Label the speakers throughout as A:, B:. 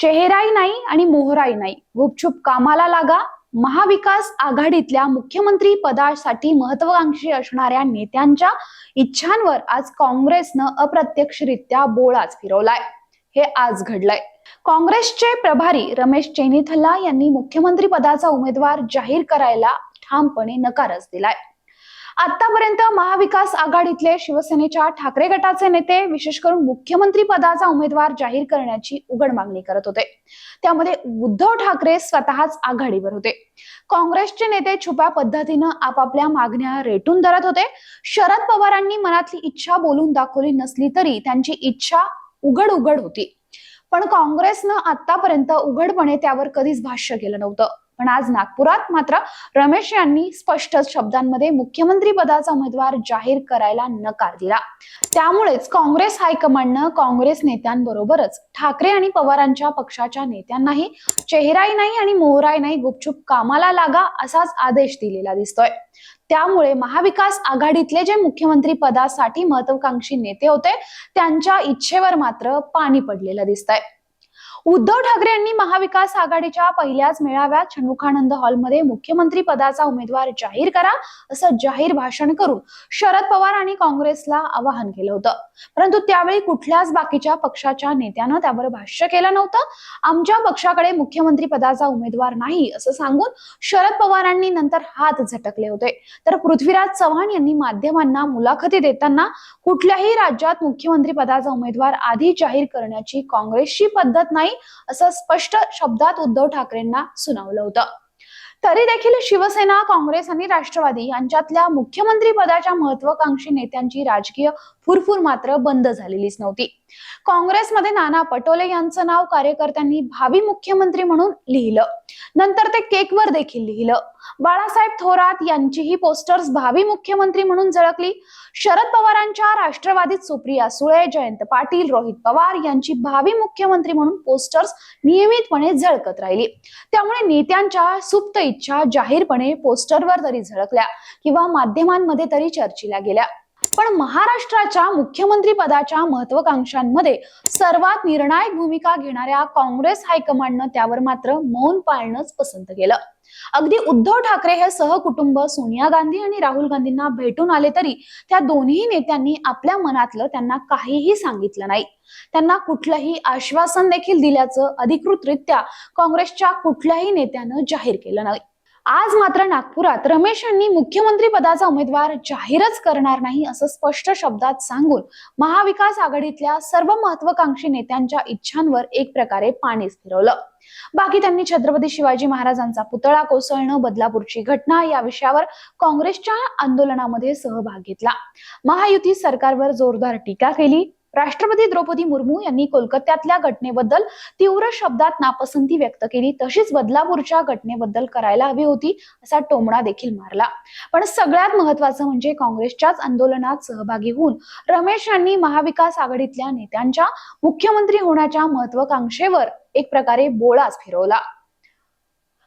A: चेहराही नाही आणि मोहराही नाही. गुपचूप कामाला लागा. महाविकास आघाडीतल्या मुख्यमंत्री पदासाठी महत्वाकांक्षी असणाऱ्या नेत्यांच्या इच्छांवर आज काँग्रेसनं अप्रत्यक्षरित्या बोळाच फिरवलाय. हे आज घडलंय. काँग्रेसचे प्रभारी रमेश चेनिथल्ला यांनी मुख्यमंत्री पदाचा उमेदवार जाहीर करायला ठामपणे नकारच दिलाय. आतापर्यंत महाविकास आघाडीतले शिवसेनेच्या ठाकरे गटाचे नेते विशेष करून मुख्यमंत्री पदाचा उमेदवार जाहीर करण्याची उघड मागणी करत होते. त्यामध्ये उद्धव ठाकरे स्वतःच आघाडीवर होते. काँग्रेसचे नेते छुप्या पद्धतीनं आपापल्या मागण्या रेटून धरत होते. शरद पवारांनी मनातली इच्छा बोलून दाखवली नसली तरी त्यांची इच्छा उघड उघड होती. पण काँग्रेसनं आतापर्यंत उघडपणे त्यावर कधीच भाष्य केलं नव्हतं. पण आज नागपुरात मात्र रमेश यांनी स्पष्ट शब्दांमध्ये मुख्यमंत्री पदाचा उमेदवार जाहीर करायला नकार दिला. त्यामुळेच काँग्रेस हायकमांडनं काँग्रेस नेत्यांबरोबरच ठाकरे आणि पवारांच्या पक्षाच्या नेत्यांनाही चेहराही नाही आणि मोहराही नाही गुपचूप कामाला लागा असाच आदेश दिलेला दिसतोय. त्यामुळे महाविकास आघाडीतले जे मुख्यमंत्री पदासाठी महत्वाकांक्षी नेते होते त्यांच्या इच्छेवर मात्र पाणी पडलेलं दिसतंय. उद्धव ठाकरे यांनी महाविकास आघाडीच्या पहिल्याच मेळाव्यात षण्मुखानंद हॉलमध्ये मुख्यमंत्री पदाचा उमेदवार जाहीर करा असं जाहीर भाषण करून शरद पवार आणि काँग्रेसला आवाहन केलं होतं. परंतु त्यावेळी कुठल्याच बाकीच्या पक्षाच्या नेत्यानं त्यावर भाष्य केलं नव्हतं. आमच्या पक्षाकडे मुख्यमंत्री पदाचा उमेदवार नाही असं सांगून शरद पवारांनी नंतर हात झटकले होते. तर पृथ्वीराज चव्हाण यांनी माध्यमांना मुलाखती देताना कुठल्याही राज्यात मुख्यमंत्री पदाचा उमेदवार आधी जाहीर करण्याची काँग्रेसची पद्धत नाही असं स्पष्ट शब्दात उद्धव ठाकरेंना सुनावलं होतं. तरी देखील शिवसेना काँग्रेस आणि राष्ट्रवादी यांच्यातल्या मुख्यमंत्री पदाच्या महत्वाकांक्षी नेत्यांची राजकीय फुरफुर मात्र बंद झालेलीच नव्हती. काँग्रेसमध्ये नाना पटोले यांचं नाव कार्यकर्त्यांनी भावी मुख्यमंत्री म्हणून लिहिलं. नंतर ते केकवर देखील लिहिलं. बाळासाहेब थोरात यांचीही पोस्टर्स भावी मुख्यमंत्री म्हणून झळकली. शरद पवारांच्या राष्ट्रवादीत सुप्रिया सुळे जयंत पाटील रोहित पवार यांची भावी मुख्यमंत्री म्हणून पोस्टर्स नियमितपणे झळकत राहिली. त्यामुळे नेत्यांच्या सुप्त इच्छा जाहीरपणे पोस्टरवर तरी झळकल्या किंवा माध्यमांमध्ये तरी चर्चिल्या गेल्या. पण महाराष्ट्राच्या मुख्यमंत्री पदाच्या महत्वाकांक्षांमध्ये सर्वात निर्णायक भूमिका घेणाऱ्या काँग्रेस हायकमांडनं त्यावर मात्र मौन पाळणंच पसंत केलं. अगदी उद्धव ठाकरे हे सहकुटुंब सोनिया गांधी आणि राहुल गांधींना भेटून आले तरी त्या दोन्ही नेत्यांनी आपल्या मनातलं त्यांना काहीही सांगितलं नाही. त्यांना कुठलंही आश्वासन देखील दिल्याचं अधिकृतरित्या काँग्रेसच्या कुठल्याही नेत्यानं जाहीर केलं नाही. आज मात्र नागपुरात रमेश यांनी मुख्यमंत्री पदाचा उमेदवार जाहीरच करणार नाही असं स्पष्ट शब्दात सांगून महाविकास आघाडीतल्या सर्व महत्वाकांक्षी नेत्यांच्या इच्छांवर एक प्रकारे पाणीच फिरवलं बाकी त्यांनी छत्रपती शिवाजी महाराजांचा पुतळा कोसळणं बदलापूरची घटना या विषयावर काँग्रेसच्या आंदोलनामध्ये सहभाग घेतला. महायुती सरकारवर जोरदार टीका केली. राष्ट्रपती द्रौपदी मुर्मू यांनी कोलकात्यातल्या घटनेबद्दल तीव्र शब्दात नापसंती व्यक्त केली. तशीच बदलापूरच्या घटनेबद्दल करायला हवी होती असा टोमणा देखील मारला. पण सगळ्यात महत्वाचं म्हणजे काँग्रेसच्याच आंदोलनात सहभागी होऊन रमेश यांनी महाविकास आघाडीतल्या नेत्यांच्या मुख्यमंत्री होण्याच्या महत्वाकांक्षेवर एक प्रकारे बोळाच फिरवला.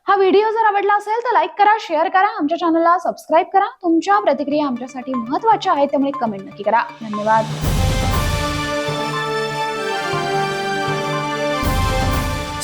A: हा व्हिडिओ जर आवडला असेल तर लाईक करा शेअर करा आमच्या चॅनलला सबस्क्राईब करा. तुमच्या प्रतिक्रिया आमच्यासाठी महत्त्वाच्या आहेत त्यामुळे कमेंट नक्की करा. धन्यवाद.